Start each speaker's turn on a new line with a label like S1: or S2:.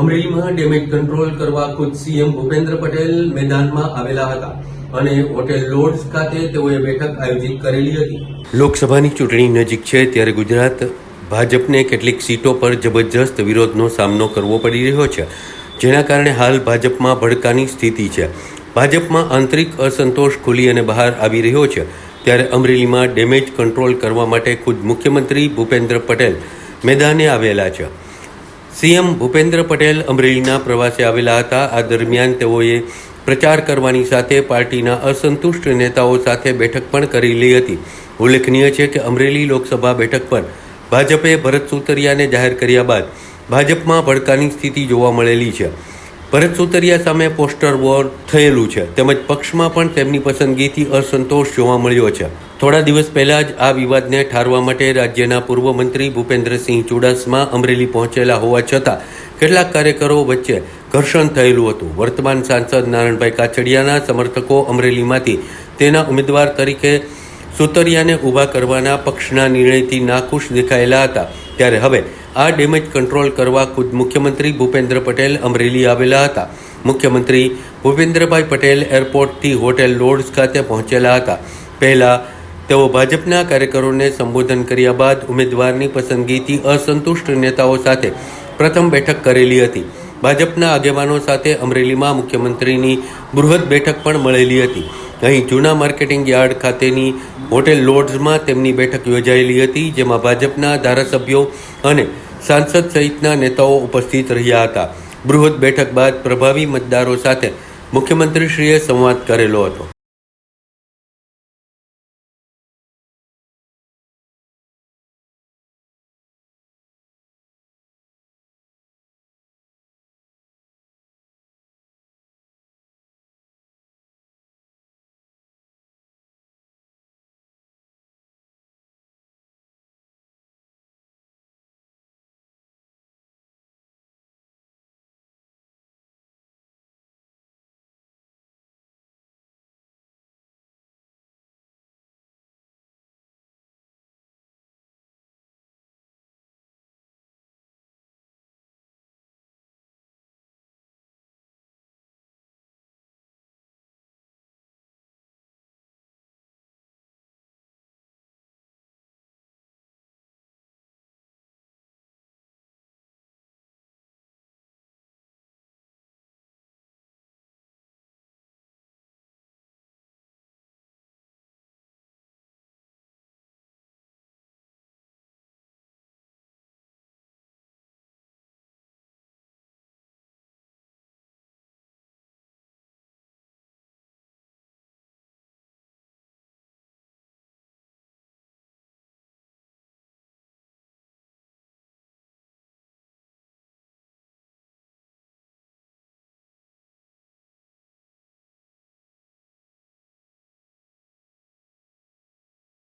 S1: અમરેલીમાં damage control કરવા ખુદ સીએમ ભૂપેન્દ્ર પટેલ મેદાનમાં આવેલા હતા અને હોટેલ લોર્ડ્સ ખાતે તેઓએ બેઠક આયોજિત કરેલી હતી. લોકસભાની ચૂંટણી નજીક છે ત્યારે ગુજરાત ભાજપને કેટલીક સીટો પર જબરજસ્ત વિરોધનો સામનો કરવો પડી રહ્યો છે, જેના કારણે હાલ ભાજપમાં ભડકાની સ્થિતિ છે. ભાજપમાં આંતરિક અસંતોષ ખુલી અને બહાર આવી રહ્યો છે, ત્યારે અમરેલીમાં ડેમેજ કંટ્રોલ કરવા માટે ખુદ મુખ્યમંત્રી ભૂપેન્દ્ર પટેલ મેદાને આવેલા છે. સીએમ ભૂપેન્દ્ર પટેલ અમરેલીના પ્રવાસે આવેલા હતા. આ દરમિયાન તેઓએ પ્રચાર કરવાની સાથે પાર્ટીના અસંતુષ્ટ નેતાઓ સાથે બેઠક પણ કરેલી હતી. ઉલ્લેખનીય છે કે અમરેલી લોકસભા બેઠક પર ભાજપે ભરત સુતરિયાને જાહેર કર્યા બાદ ભાજપમાં ભડકાની સ્થિતિ જોવા મળેલી છે. ભરત સુતરિયા સામે પોસ્ટર વોર થયેલું છે. તેમજ પક્ષમાં પણ તેમની પસંદગીથી અસંતોષ જોવા મળ્યો છે. થોડા દિવસ પહેલા જ આ વિવાદને ઠારવા માટે રાજ્યના પૂર્વ મંત્રી ભૂપેન્દ્રસિંહ ચુડાસમા અમરેલી પહોંચેલા હોવા છતાં કેટલાક કાર્યકરો વચ્ચે ઘર્ષણ થયેલું હતું. વર્તમાન સાંસદ નારણભાઈ કાછડિયાના સમર્થકો અમરેલીમાંથી તેના ઉમેદવાર તરીકે સુતરિયાને ઊભા કરવાના પક્ષના નિર્ણયથી નાખુશ દેખાયેલા હતા. ત્યારે હવે આ ડેમેજ કંટ્રોલ કરવા ખુદ મુખ્યમંત્રી ભૂપેન્દ્ર પટેલ અમરેલી આવેલા હતા. મુખ્યમંત્રી ભૂપેન્દ્રભાઈ પટેલ એરપોર્ટથી હોટેલ લોર્ડ્સ ખાતે પહોંચેલા હતા. પહેલા તેઓ ભાજપના કાર્યકરોને સંબોધન કર્યા બાદ ઉમેદવારની પસંદગીથી અસંતુષ્ટ નેતાઓ સાથે પ્રથમ બેઠક કરેલી હતી. ભાજપના આગેવાનો સાથે અમરેલીમાં મુખ્યમંત્રીની બૃહદ બેઠક પણ મળેલી હતી. અહીં જૂના માર્કેટિંગ યાર્ડ ખાતેની હોટેલ લોડ્સમાં તેમની બેઠક યોજાયેલી હતી, જેમાં ભાજપના ધારાસભ્યો અને સાંસદ સહિતના નેતાઓ ઉપસ્થિત રહ્યા હતા. બૃહદ બેઠક બાદ પ્રભાવી મતદારો સાથે મુખ્યમંત્રીશ્રીએ સંવાદ કરેલો હતો.